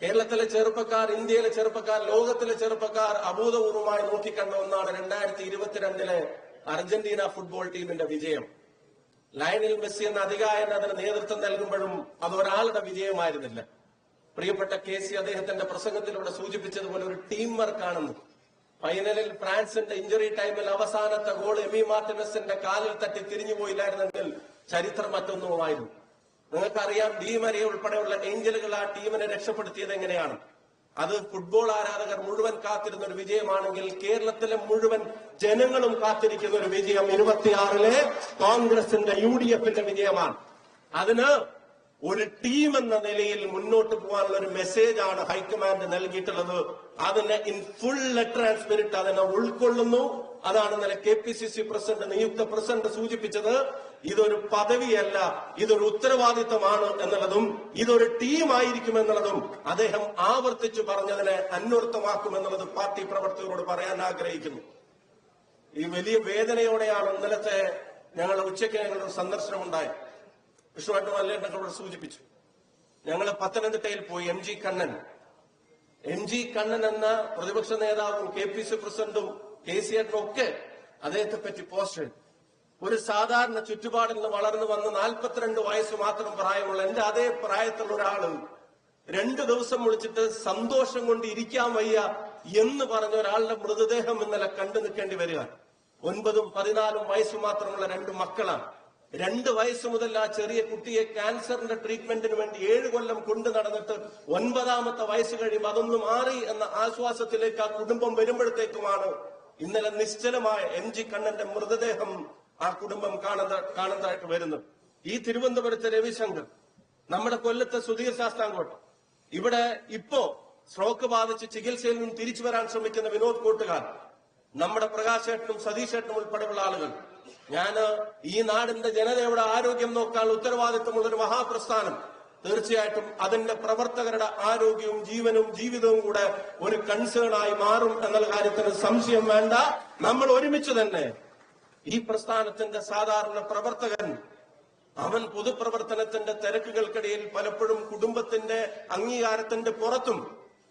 കേരളത്തിലെ ചെറുപ്പക്കാർ ഇന്ത്യയിലെ ചെറുപ്പക്കാർ ലോകത്തിലെ ചെറുപ്പക്കാർ അഭൂതപൂർവമായി നോക്കിക്കണ്ട ഒന്നാണ് രണ്ടായിരത്തി ഇരുപത്തിരണ്ടിലെ അർജന്റീന ഫുട്ബോൾ ടീമിന്റെ വിജയം. ലയനിൽ മെസ്സി എന്ന അധികായൻ അതിന് നേതൃത്വം നൽകുമ്പോഴും അത് ഒരാളുടെ വിജയമായിരുന്നില്ല. പ്രിയപ്പെട്ട കെ സി അദ്ദേഹത്തിന്റെ പ്രസംഗത്തിലൂടെ സൂചിപ്പിച്ചതുപോലെ ഒരു ടീം വർക്കാണെന്ന് ഫൈനലിൽ ഫ്രാൻസിന്റെ ഇഞ്ചുറി ടൈമിൽ അവസാനത്തെ ഗോൾ എമി മാർട്ടിനസിന്റെ കാലിൽ തട്ടി തിരിഞ്ഞു പോയില്ലായിരുന്നെങ്കിൽ ചരിത്രം മറ്റൊന്നുമായിരുന്നു. നിങ്ങൾക്കറിയാം മരിയ ഉൾപ്പെടെയുള്ള ഏഞ്ചലുകൾ ആ ടീമിനെ രക്ഷപ്പെടുത്തിയത് എങ്ങനെയാണ്? അത് ഫുട്ബോൾ ആരാധകർ മുഴുവൻ കാത്തിരുന്ന ഒരു വിജയമാണെങ്കിൽ കേരളത്തിലെ മുഴുവൻ ജനങ്ങളും കാത്തിരിക്കുന്ന ഒരു വിജയം ഇരുപത്തിയാറിലെ കോൺഗ്രസിന്റെ യു ഡി എഫിന്റെ വിജയമാണ്. അതിന് ഒരു ടീം എന്ന നിലയിൽ മുന്നോട്ട് പോകാനുള്ള ഒരു മെസ്സേജ് ആണ് ഹൈക്കമാൻഡ് നൽകിയിട്ടുള്ളത്. അതിനെ in full letter and spirit അതിനെ ഉൾക്കൊള്ളുന്നു. അതാണ് ഇന്നലെ K P C C president നിയുക്ത പ്രസിഡന്റ് സൂചിപ്പിച്ചത്. ഇതൊരു പദവിയല്ല ഇതൊരു ഉത്തരവാദിത്തമാണ് എന്നുള്ളതും ഇതൊരു ടീമായിരിക്കും എന്നുള്ളതും അദ്ദേഹം ആവർത്തിച്ചു പറഞ്ഞതിനെ അന്വർത്ഥമാക്കും എന്നുള്ളത് പാർട്ടി പ്രവർത്തകരോട് പറയാൻ ആഗ്രഹിക്കുന്നു. ഈ വലിയ വേദനയോടെയാണ് ഇന്നലത്തെ ഞങ്ങളുടെ ഉച്ചയ്ക്ക് ഞങ്ങളുടെ സന്ദർശനം ഉണ്ടായത്. വിഷ്ണുവായിട്ട് മല്ലേട്ടനോട് സൂചിപ്പിച്ചു. ഞങ്ങൾ പത്തനംതിട്ടയിൽ പോയി M G Kannan. M G Kannan എന്ന പ്രതിപക്ഷ നേതാവും കെ പി സി പ്രസിഡന്റും കെ സി ഒക്കെ അദ്ദേഹത്തെ പറ്റി പോസ്റ്റ് ഒരു സാധാരണ ചുറ്റുപാടിൽ നിന്ന് വളർന്നു വന്ന് നാൽപ്പത്തിരണ്ട് വയസ്സ് മാത്രം പ്രായമുള്ള എന്റെ അതേ പ്രായത്തിലുള്ള ഒരാൾ രണ്ടു ദിവസം വിളിച്ചിട്ട് സന്തോഷം കൊണ്ട് ഇരിക്കാൻ വയ്യ എന്ന് പറഞ്ഞ ഒരാളുടെ മൃതദേഹം ഇന്നലെ കണ്ടു നിൽക്കേണ്ടി വരിക. ഒൻപതും പതിനാലും വയസ്സ് മാത്രമുള്ള രണ്ട് മക്കളാണ്. രണ്ട് വയസ്സ് മുതൽ ആ ചെറിയ കുട്ടിയെ ക്യാൻസറിന്റെ ട്രീറ്റ്മെന്റിന് വേണ്ടി ഏഴ് കൊല്ലം കൊണ്ടു നടന്നിട്ട് ഒൻപതാമത്തെ വയസ്സ് കഴിയുമ്പോൾ അതൊന്ന് മാറി എന്ന ആശ്വാസത്തിലേക്ക് ആ കുടുംബം വരുമ്പോഴത്തേക്കുമാണ് ഇന്നലെ നിശ്ചലമായ എം ജി കണ്ണന്റെ മൃതദേഹം ആ കുടുംബം കാണുന്ന കാണുന്നതായിട്ട് വരുന്നു ഈ തിരുവനന്തപുരത്തെ രവിശങ്കർ നമ്മുടെ കൊല്ലത്തെ സുധീർ ശാസ്താംകോട്ട. ഇവിടെ ഇപ്പോ സ്ട്രോക്ക് ബാധിച്ച് ചികിത്സയിൽ നിന്നും തിരിച്ചു വരാൻ ശ്രമിക്കുന്ന വിനോദ് കൂട്ടുകാർ നമ്മുടെ പ്രകാശേട്ടനും സതീശേട്ടനും ഉൾപ്പെടെയുള്ള ആളുകൾ. ഞാൻ ഈ നാടിന്റെ ജനതയുടെ ആരോഗ്യം നോക്കാൻ ഉത്തരവാദിത്വമുള്ള ഒരു മഹാപ്രസ്ഥാനം. തീർച്ചയായിട്ടും അതിന്റെ പ്രവർത്തകരുടെ ആരോഗ്യവും ജീവനും ജീവിതവും കൂടെ ഒരു കൺസേൺ ആയി മാറും എന്നുള്ള കാര്യത്തിന് സംശയം വേണ്ട. നമ്മൾ ഒരുമിച്ച് തന്നെ ഈ പ്രസ്ഥാനത്തിന്റെ സാധാരണ പ്രവർത്തകൻ അവൻ പൊതുപ്രവർത്തനത്തിന്റെ തിരക്കുകൾക്കിടയിൽ പലപ്പോഴും കുടുംബത്തിന്റെ അംഗീകാരത്തിന്റെ പുറത്തും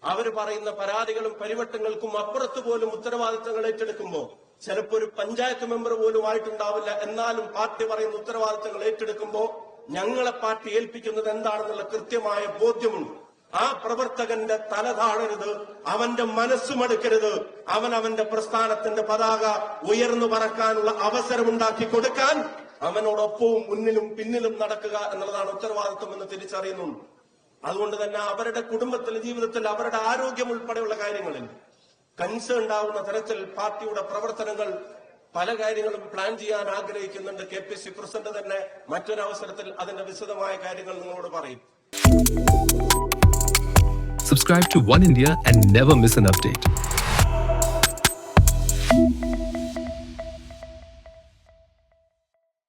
അവർ പറയുന്ന പരാതികളും പരിവട്ടങ്ങൾക്കും അപ്പുറത്ത് പോലും ഉത്തരവാദിത്തങ്ങൾ ഏറ്റെടുക്കുമ്പോൾ ചിലപ്പോൾ ഒരു പഞ്ചായത്ത് മെമ്പർ പോലും ആയിട്ടുണ്ടാവില്ല എന്നാലും പാർട്ടി പറയുന്ന ഉത്തരവാദിത്തങ്ങൾ ഏറ്റെടുക്കുമ്പോൾ ഞങ്ങളെ പാർട്ടി ഏൽപ്പിക്കുന്നത് എന്താണെന്നുള്ള കൃത്യമായ ബോധ്യമുണ്ട്. ആ പ്രവർത്തകന്റെ തല താഴരുത് അവന്റെ മനസ്സുമടുക്കരുത് അവൻ അവന്റെ പ്രസ്ഥാനത്തിന്റെ പതാക ഉയർന്നു പറക്കാനുള്ള അവസരമുണ്ടാക്കി കൊടുക്കാൻ അവനോടൊപ്പവും മുന്നിലും പിന്നിലും നടക്കുക എന്നുള്ളതാണ് ഉത്തരവാദിത്വം എന്ന് തിരിച്ചറിയുന്നുണ്ട്. അതുകൊണ്ട് തന്നെ അവരുടെ കുടുംബത്തിൽ ജീവിതത്തിൽ അവരുടെ ആരോഗ്യം ഉൾപ്പെടെയുള്ള കാര്യങ്ങളിൽ കൺസേൺ ഉണ്ടാവുന്ന തരത്തിൽ പാർട്ടിയുടെ പ്രവർത്തനങ്ങൾ പല കാര്യങ്ങളും പ്ലാൻ ചെയ്യാൻ ആഗ്രഹിക്കുന്നുണ്ട് കെ പി സി പ്രസിഡന്റ് തന്നെ മറ്റൊരവസരത്തിൽ അതിന്റെ വിശദമായ കാര്യങ്ങൾ നിങ്ങളോട് പറയും Subscribe to One India and never miss an update.